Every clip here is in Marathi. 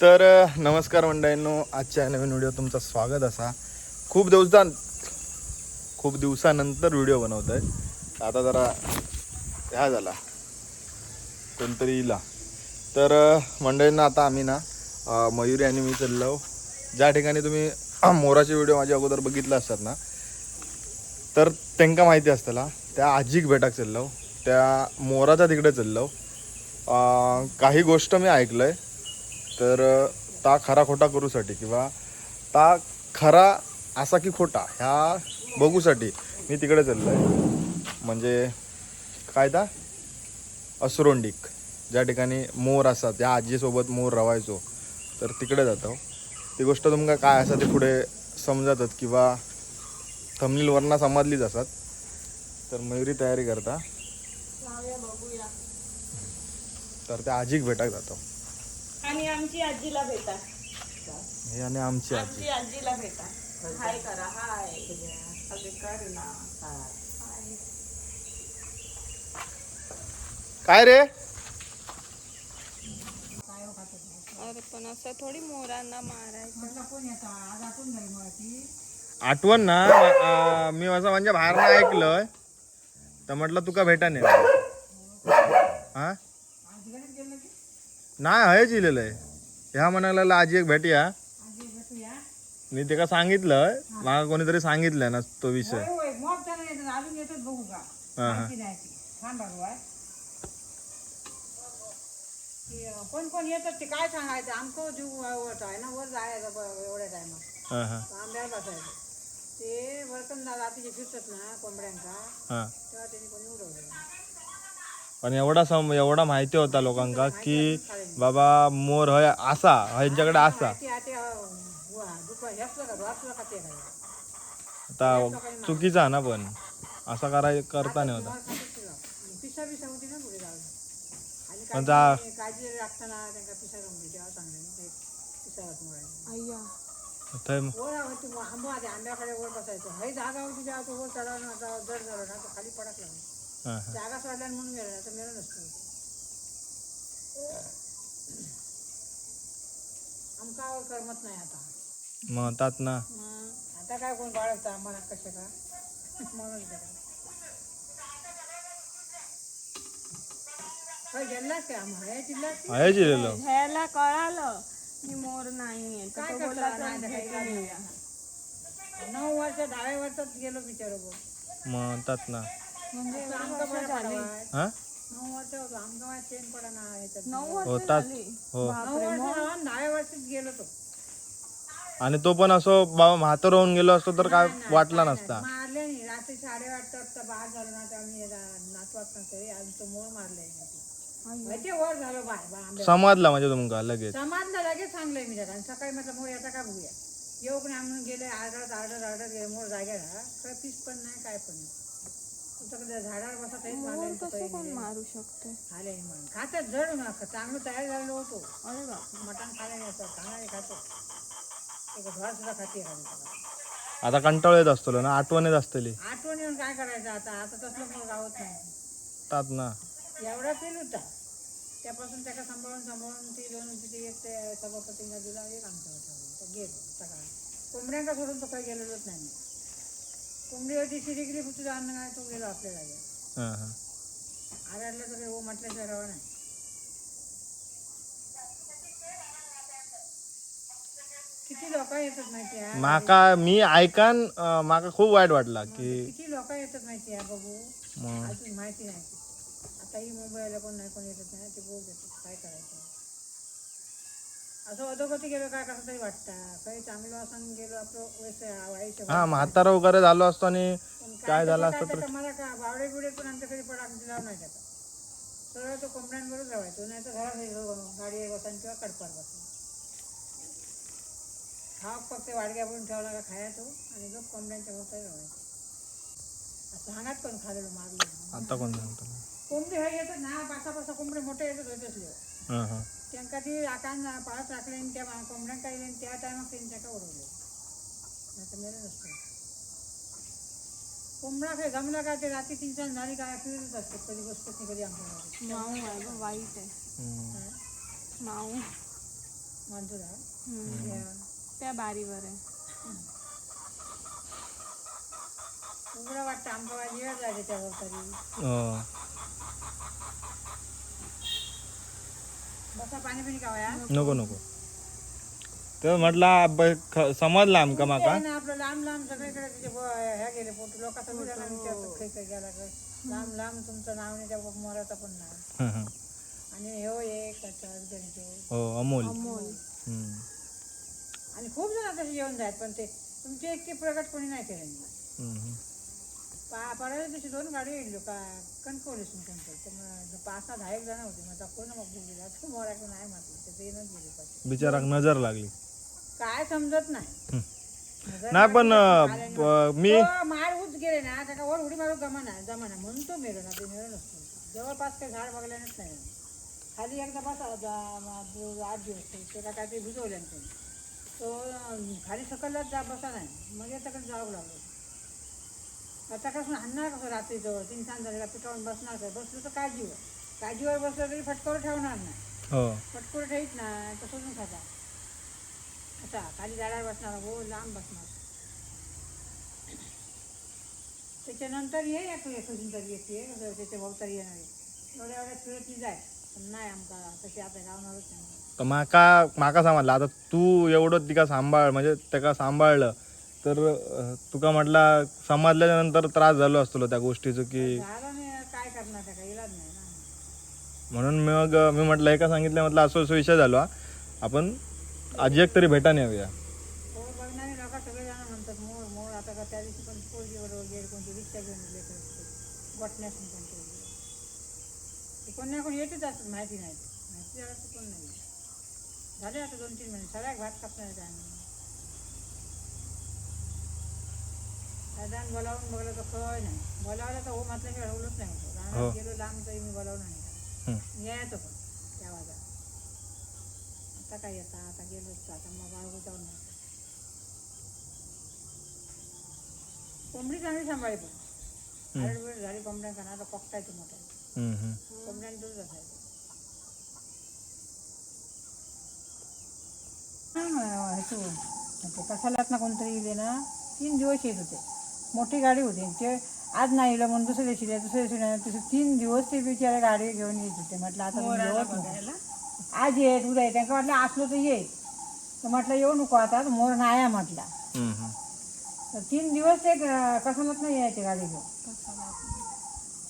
तर नमस्कार मंडळींनो. आजच्या नवीन व्हिडिओ तुमचं स्वागत असा. खूप दिवसा खूप दिवसानंतर व्हिडिओ बनवत आहे आता जरा ह्या झाला. कोणतरी इला. तर मंडळींना आता आम्ही ना मयुरी आणि मी चाललो ज्या ठिकाणी तुम्ही मोराचे व्हिडिओ माझ्या अगोदर बघितला असतात ना तर त्यांका माहिती असतला त्या आजीक भेटाक चाललो त्या मोराच्या तिकडे चाललो काही गोष्ट मी ऐकलं आहे तर ता खरा खोटा करूसाठी किंवा ता खरा असा की खोटा ह्या बघूसाठी मी तिकडे चाललोय. म्हणजे काय ता असरोंडिक. ज्या ठिकाणी मोर असतात त्या आजीसोबत मोर रवायचो तर तिकडे जातो. ती गोष्ट तुमका काय असा ते पुढे समजतात किंवा थमनील वरना समजलीच असतात. तर मयुरी तयारी करता. तर त्या आजीक भेटाक जातो. आणि आमची आजीला भेटा. हे आणि आमची आजी. आमची आजीला भेटा. हाय करा हाय. अगे कर ना. हाय. काय रे? अरे पण असं थोडी मोरांना मारायचं. आठवण ना मी असं म्हणजे बाहेर ना ऐकलंय. तर म्हटलं तुका भेटा नाही हा? नाही हयच इलेलं आहे. ह्या म्हणायला आजी एक भेटूया मी तिका सांगितलं? मला कोणीतरी सांगितलं ना तो विषय. का. हा हा. ती. कोण कोण येतात ते काय सांगायचं? आमचं जीव आहे ना वर जायचं एवढ्या टायमात हा हा. आंब्यावर बसायचं. ते रात्रीचे फिरतात ना कोंबड्यांका हा. तेव्हा त्यांनी कोणी उडवलं पण एवढा सम एवढा माहिती होता लोकांका की बाबा मोर हय असा ह्यांच्याकडे असा आते चुकीचा ना पण असा कराय करता नाही होता. पण थंय आधी आंब्याकडे वर बसायचं. हे जागा होती जेव्हा तो वर चढावा ना आता जड झालं ना तर खाली पडक लागला. जागा सोडल्याने म्हणून गेलं आता मेलं नसतं. आमकावर करमत नाही आता. मग तात ना. मग आता काय कोण बाळगतं आम्हाला कसे का? म्हणून गेलं. काय गेलास काय आम्हाला हे जिल्ह्यात आहे जिलेलो ह्याला कळालं. की मोर नाहीये तर काय तो करतो? बोलला नाही, चल नाही, भेटून काही येऊया. नऊ वर्ष दहाव्या वर्षात गेलो बिचारो मग तात ना. म्हणजे. हा? हो नऊ वर्ष राहून दहाव्या वर्षात गेलो तो. आणि तो पण असो बाबा म्हातार होऊन गेलो असतो तर काय वाटला नसता. मारले नाही. रात्री साडेआठ वाजता बाहेर झालो ना तेव्हा मी नातवात नसते आमचं मोळ मारले माहिती वर झालो बाहेर बा आंब्या समजला म्हणजे तुमका लगेच. समाजला लगेच सांगलंय मी त्याला. सकाळी म्हटलं याचा काय येऊ पण आणून गेले मोळ जाग्याला काय पीस पण नाही काय पण नाही. झाडावर कसं कोण मारू शकते? खाले म्हणून खातात जड ना चांगलं तयार झालेलो होतो. अरे बाप. मटण खाले असं खाणारे खातो. एक घर सुद्धा खाते त्याला आता कंटाळ येत असतो ना आठवण येत असतली आठवण येऊन काय करायचं आता? आता तसलं मग गावत नाही. तात ना. एवढा पेल होता. त्यापासून त्याला सांभाळून सांभाळून ती दोन तिथे एक ते सभापतींना दिला एक आमच्या होता गेलो सकाळी. कोंबड्यांका सोडून तो काही गेलेलोच नाही. मी कोंबडी होती शिरीगिरी फक्त अन्न काय तो गेलो आपल्या जागेवर हा हा. आराडला तर हो म्हटल्याशिवाय राहा नाही. किती लोक येतात माहिती आहे माका मी ऐकान अं, माका खूप वाईट वाटला की किती लोक येतात माहिती आहे बघू. अजून माहिती नाही. आता ही मुंबईला कोण नाही कोण येतच नाही ते बघू देतात काय करायचं. असं अधोगती गेलो काय कसं तरी वाटतं. काही चांगलं असं गेलो आपलं वैसे आयुष्य हा म्हातारा वगैरे झालो असतो आणि काय झालं असतं काय मला का बावडे बिवडे पण आमच्या घरी पडा दिला नाही त्याचा सरळ तो कोंबड्यांवरच राहायचो नाही तर घरात यायचो, गाडी बसून किंवा कडपार बसून हा फक्त वाडग्या बनून ठेवला का खायचो आणि लोक कोंबड्यांच्या भोवताही असं सांगात पण खालेलो मारलो आता कोण सांगतो? कोंबडी हे येतात ना पासा पासा कोंबडे मोठे येतात होत असले. हा हा. त्यांका ती आकान पाळत राखले आणि त्या कोंबड्यांका येईल आणि त्या टायमात त्यांनी त्याका उडवले. नसते. कोंबडा काय जमलं का ते रात्री तीन चार झाली काय फिरतच असते कधी बसतात नाही कधी आमच्या माऊ आहे वाईट आहे. माऊ. मंजूर आहे. हे त्या बारीवर आहे. उघडं वाटतं आमचं वाजी वेळ जायचे त्यावर तरी अं, बसा पाणी पिणी खावया नको नको. तर म्हटलं समजला आमका माका? ना आपलं लांब लांब सगळीकडे तिचे ब- ह्या गेले फोटो लोकांचा लांब लांब तुमचं नाव नाही त्या मोराचं पण नाव. हं, हं. आणि हो एक हो अमोल. अमोल. आणि खूप जण तसे जेवण जायत पण ते तुमचे इतके प्रगट कोणी नाही केले. पा दिवशी दोन गाडी येईल का? कणकवली तुमच्या तर मग पाच सहा दहा एक जण होती. मग कोण मग बोलली मोराकडे नाही म्हटलं. ते येणंच गेले पाहिजे बिचाराक नजर लागली. काय समजत नाही. नाही पण मी तो मार उच गेले ना त्याचा वर उडी मारू जमा नाही जमा नाही म्हणून तो मेलो ना ते मेलो नसतो. जवळपास काही झाड बघल्यानंच नाही. खाली एकदा बसा आठ दिवस ते- त्याला काहीतरी भिजवलं त्यांनी. तो खाली सकलच जा बसा नाही. मग याच्याकडे जावं लागलं. आता कसं हाणणार कसं रात्री जवळ तीन सांज झालेला पिठावून बसणार काय? बसलं तर काळजीवर काळजीवर बसलं तरी फटकावर ठेवणार नाही. हो. फटकोर ठेवीत नाही तसंच नाही खाता. असा खाली झाडावर बसणार हो लांब बसणार. त्याच्यानंतर ये एक एकूण तरी येते कसं त्याच्या भोवतारी येणार आहे. एवढ्या एवढ्या फिरत नाही जाय. पण नाही आमका तशी आता लावणारच नाही. तर माका माका समजला आता तू एवढं तिका सांभाळ म्हणजे त्याका सांभाळलं तर अं, तुका म्हटला समजल्याच्या नंतर त्रास झालो असतो त्या गोष्टीचं की झालं नाही काय करणार त्या काही इलाज नाही ना. म्हणून मग मी म्हटलं एका सांगितलं म्हटलं असं असं विषय झाला. आपण आजी एक तरी भेटा नाही येऊया बघणारे लोक सगळे जण म्हणतात मोर मोर आता का त्या दिवशी पण पोरगीवर वगैरे कोणती रिक्षा घेऊन लेकर गोठण्यास कोणते ते कोण ना कोण येतच असतात माहिती नाही. माहिती झालं तर कोण नाही झाले आता दोन तीन महिने सगळ्या भात कापणार काय बोलावून तर कळ नाही बोलावलं तर हो म्हटल्याशिवाय हवलंच नाही होतं हो. रानात गेलो लांब तरी मी बोलावलं नाही हं. यायचं पण त्या वाजात आता काय येतं आता गेलोच आता मग बाळगू जाऊन नाही कोंबडी चांगली सांभाळी पण आरड बिरड झाली कोंबड्यांना आता पकटायचं मोठं हम्म, हम्म. कोंबड्यांना दूध असायचं ह्याचो कसाल्यात ना कोणतरी इले ना तीन दिवस येत होते मोठी गाडी होती. ते आज नाही इलं म्हणून दुसऱ्या दिवशी द्या, दुसऱ्या दिवशी नाही तसे तीन दिवस ते बिचारे गाडी घेऊन येत होते. म्हटलं आता. आज येत उद्या येत त्यांना म्हटलं असलो तर ये. तर म्हटलं येऊ नको आता. मोर नाही आहे म्हटला. तर तीन दिवस ते कसालाच नाही यायचे गाडी घेऊन.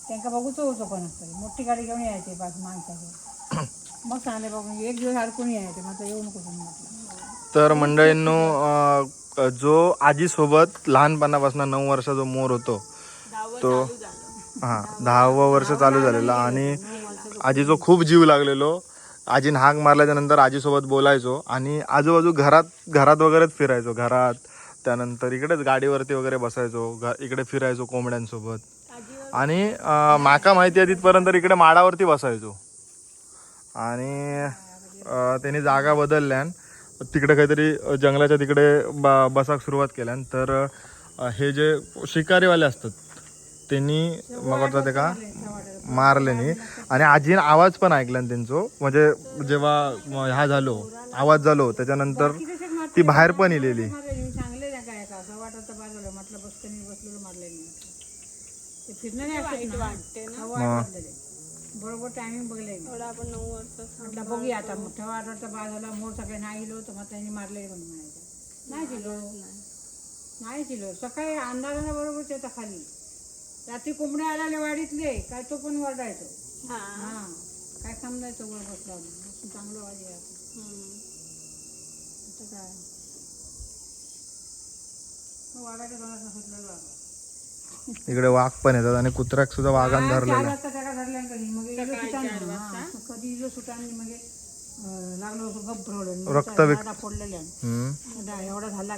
त्यांना बघूच होतो कोणाच. तरी मोठी गाडी घेऊन यायचे पाच माणसाचे. मग सांगले बघून एक दिवस अडकून यायचे. म्हटलं येऊ नको तुम्ही. म्हटलं. तर मंडळींनो जो आजीसोबत लहानपणापासून नऊ वर्षाचा जो मोर होतो तो हा दहावं वर्ष चालू झालेलं आणि आजीचो खूप जीव लागलेलो. आजीने हाक मारल्याच्या नंतर आजीसोबत बोलायचो आणि आजूबाजू घरात घरात वगैरेच फिरायचो. घरात त्यानंतर इकडेच गाडीवरती वगैरे बसायचो घ- इकडे फिरायचो कोंबड्यांसोबत. आणि माका माहिती आहे तिथपर्यंत इकडे माडावरती बसायचो. आणि त्यांनी जागा बदलल्यान तिकडे काहीतरी जंगलाच्या तिकडे ब बसाक सुरुवात केल्यान तर अं, हे जे शिकारीवाले असतात त्यांनी मग वाटतं ते का मारले नाही. आणि आजीने आवाज पण ऐकला त्यांचो. म्हणजे जेव्हा ह्या झालो आवाज झालो त्याच्यानंतर ती बाहेर पण इलेली. फिरणं बरोबर टायमिंग बघले थोडं आपण नऊ वर्ष म्हटलं बघूया आता. मोठ्या वाटत बाजूला मोर सगळे नाही इलो तर मग त्यांनी मारले म्हणून म्हणायचं. नाही दिलो. नाही. दिलो. सकाळी अंधारानं बरोबर त्याचा खाली. रात्री कोंबड्या आला वाडीतले काय तो पण वरडायचो. हा. हा. काय समजायचं वर बसला चांगलं वाजे. आता. काय? वाघाच्या दोनात सुटलेलं. इकडे वाघ पण येतात आणि कुत्र्याक सुद्धा वाघान चार धरलेला हा, रक्त एवढा झाला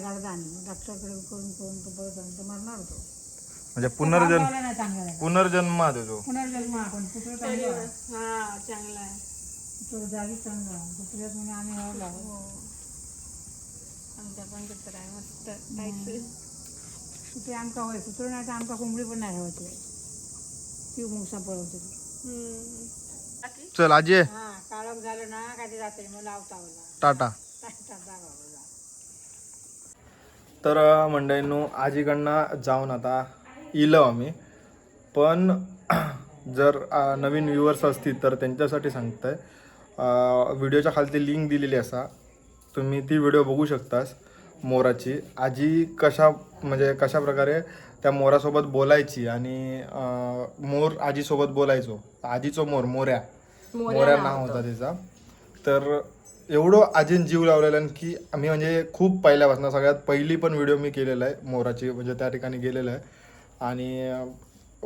म्हणजे पुनर्जन्म पुनर्जन्म देतो पुनर्जन्म आपण कुठं चांगला तो आमका होय कुत्र नाही तर आमका कोंबडी पण नाही होते ती मुंगसा पळवते. हम्म. बाकी चल आजी. हा काळोख झालं ना काय ते जाते? मग लावता टाटा. तर मंडळींनो आजीकडनं जाऊन आता इलो आम्ही. पण जर नवीन व्ह्युअर्स असतील तर त्यांच्यासाठी सांगताय. व्हिडिओच्या खालती लिंक दिलेली असा. तुम्ही ती व्हिडिओ बघू शकतास. मोराची. आजी कशा म्हणजे कशा प्रकारे त्या मोरासोबत बोलायची आणि मोर आजीसोबत बोलायचो. आजीचो मोर मोऱ्या. मोऱ्या नाव होता. त्याचा तर एवढं आजीन जीव लावलेला की आम्ही म्हणजे खूप पहिल्यापासून सगळ्यात पहिली पण व्हिडिओ मी केलेला आहे मोराची म्हणजे त्या ठिकाणी गेलेला आहे. आणि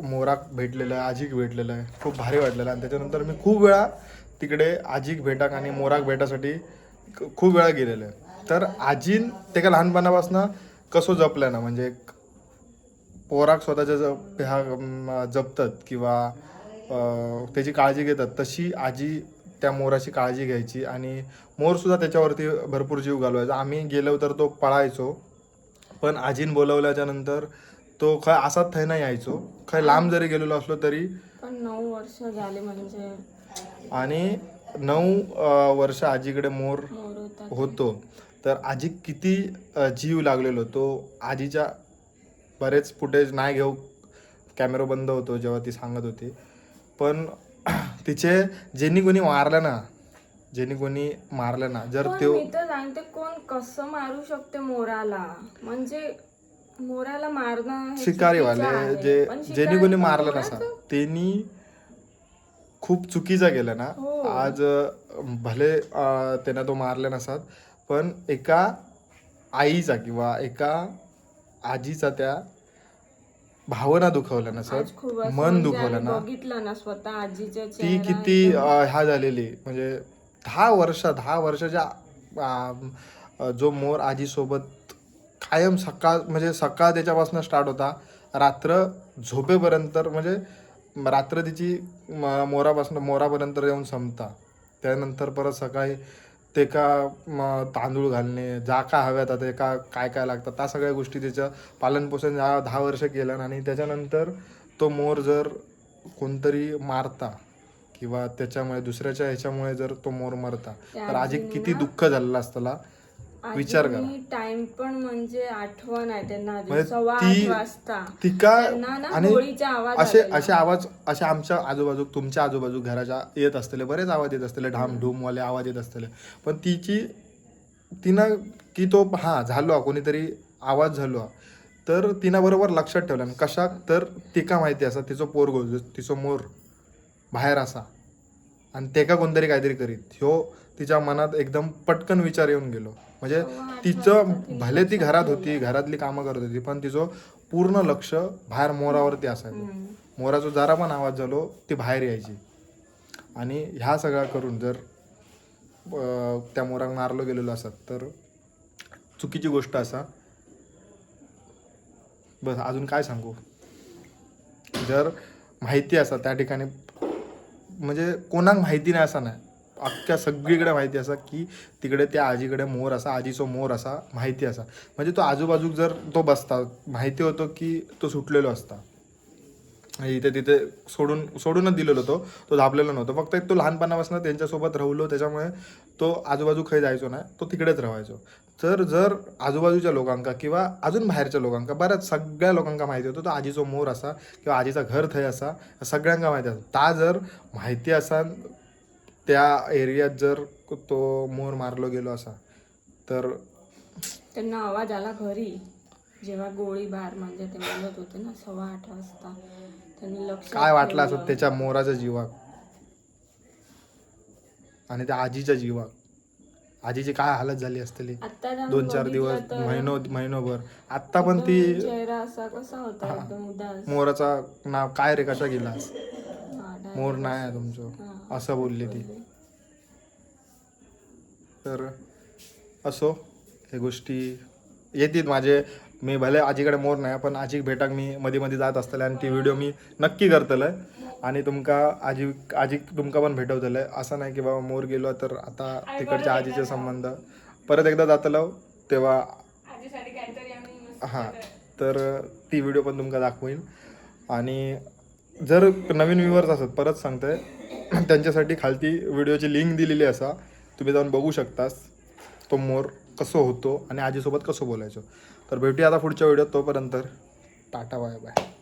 मोराक भेटलेलं आहे आजीक भेटलेलं आहे. खूप भारी वाटलेलं आहे. आणि त्याच्यानंतर मी खूप वेळा तिकडे आजीक भेटाक आणि मोराक भेटासाठी खूप वेळा गेलेलो आहे. तर आजीन ते का लहानपणापासून कसं जपलं ना म्हणजे पोराक स्वतःच्या ज- ह्या जपतात किंवा त्याची काळजी घेतात तशी आजी त्या मोराची काळजी घ्यायची. आणि मोरसुद्धा त्याच्यावरती भरपूर जीव घालवायचा. आम्ही गेलो तर तो पळायचो पण आजीन बोलवल्याच्या नंतर तो खय असाच थंय नाही यायचो. खय लांब जरी गेलेलो असलो तरी पण नऊ वर्ष झाले म्हणजे आणि नऊ वर्ष आजीकडे मोर होतो. तर आजी किती जीव लागलेलो तो आजीच्या बरेच फुटेज नाही घेऊ कॅमेरा बंद होतो जेव्हा ती सांगत होती पण तिचे ज्यांनी कोणी मारलं ना ज्यांनी कोणी मारलं ना जर तो मी तर सांगते कोण कसं मारू शकते मोराला म्हणजे मोराला मारणं शिकारीवाले. जे ज्यांनी कोणी मारलं नसा त्यांनी खूप चुकीचं केलं ना हो. आज भले त्यांना तो मारले नसतात पण एका आईचा किंवा एका आजीचा त्या भावना दुखवल्या नसत खूप असं मन म्हणजे दुखवलं ना. बघितलं ना स्वतः आजीच्या ती किती ह्या झालेली. म्हणजे दहा वर्ष दहा वर्षाच्या जो मोर आजीसोबत कायम सकाळ म्हणजे सकाळ त्याच्यापासून स्टार्ट होता रात्र झोपेपर्यंत म्हणजे रात्र तिची मोरापासून मोरापर्यंत येऊन संपता. त्यानंतर परत सकाळी ते का म, तांदूळ घालणे जा का हव्यात आता का काय काय लागतात त्या सगळ्या गोष्टी त्याचं पालनपोषण या दहा वर्ष केलं आणि त्याच्यानंतर तो मोर जर कोणतरी मारता किंवा त्याच्यामुळे दुसऱ्याच्या ह्याच्यामुळे जर तो मोर मरता तर आजी किती दुःख झालेलं असतं विचार करा. टाइम पण म्हणजे आठवण आहे त्यांना म्हणजे सव्वा ती- आठ वाजता. ती का त्यांना ना आणि असे. असे आवाज असे आमच्या आजूबाजू तुमच्या आजूबाजू घराच्या येत असलेले बरेच आवाज येत असलेले ढाम ढूमवाले आवाज येत असलेले पण तिची तिनं की तो हा झालो कोणीतरी आवाज झालो तर तिनं बरोबर लक्षात ठेवलं. आणि कशाक तर तिका माहिती असा तिचं पोरगो तिचो मोर बाहेर असा. आणि ते का कोणतरी काहीतरी करीत. ह्यो तिच्या मनात एकदम पटकन विचार येऊन गेलो. म्हणजे तिचं भले ती घरात होती घरातली कामं करत होती पण तिचं पूर्ण लक्ष बाहेर मोरावरती असायचं. मोराचा जरा पण आवाज झालो ती बाहेर यायची. आणि ह्या सगळ्या करून जर त्या मोराक मारलो गेलेलो असत तर चुकीची गोष्ट असा. बस अजून काय सांगू? जर माहिती असा त्या ठिकाणी म्हणजे कोणाक माहिती नाही असा नाही. अख्ख्या सगळीकडे माहिती असा की तिकडे त्या आजीकडे मोर असा आजीचो मोर असा माहिती असा. म्हणजे तो आजूबाजूक जर तो बसता माहिती होतो की तो सुटलेलो असता. इथे तिथे सोडून सोडूनच दिलेलो तो तो दाबलेला नव्हता. फक्त एक तो लहानपणापासून त्यांच्यासोबत राहिलो त्याच्यामुळे तो आजूबाजू खाई जायचो नाही तो तिकडेच राहायचो. तर जर आजूबाजूच्या लोकांका किंवा अजून बाहेरच्या लोकांका बऱ्याच सगळ्या लोकांका माहिती होतं तो आजीचो मोर असा किंवा आजीचा घर थंय असा सगळ्यांका माहिती असा ता जर माहिती असा त्या एरियात जर तो मोर मारलो गेलो असा तर त्यांना आवाज आला घरी. जेव्हा गोळीबार म्हणजे ते बोलत होते ना सव्वा आठ वाजता. काय वाटलं असं त्याच्या मोराच्या जीवाक आणि त्या आजीच्या जीवाक आजीची काय हालत झाली असतेली? आता दोन चार दिवस महिनो महिनोभर. आत्ता पण ती कसा मोराचा नाव काय रे? हा, direct मोर नाही आहे तुमचं. असं बोलली ती. तर असो हे गोष्टी येतील. माझे मी भले आजीकडे मोर नाही पण आजीक भेटाक मी मध्ये मध्ये जात असतले आणि ती व्हिडिओ मी नक्की करतले. आणि तुमका आजी आजी तुमका पण भेटवतले. असं नाही की बाबा मोर गेलो तर आता तिकडच्या आजीचे संबंध. परत एकदा जातलो तेव्हा हां तर ती व्हिडिओ पण तुमका दाखवीन. आणि जर नवीन व्ह्युअर्स असत परत सांगतोय त्यांच्यासाठी खालती व्हिडिओची लिंक दिलेली असा. तुम्ही जाऊन बघू शकतास तो मोर कसं होतो आणि आजीसोबत कसं बोलायचो. तर भेटूया आता पुढच्या व्हिडिओत तोपर्यंत. टाटा बाय बाय.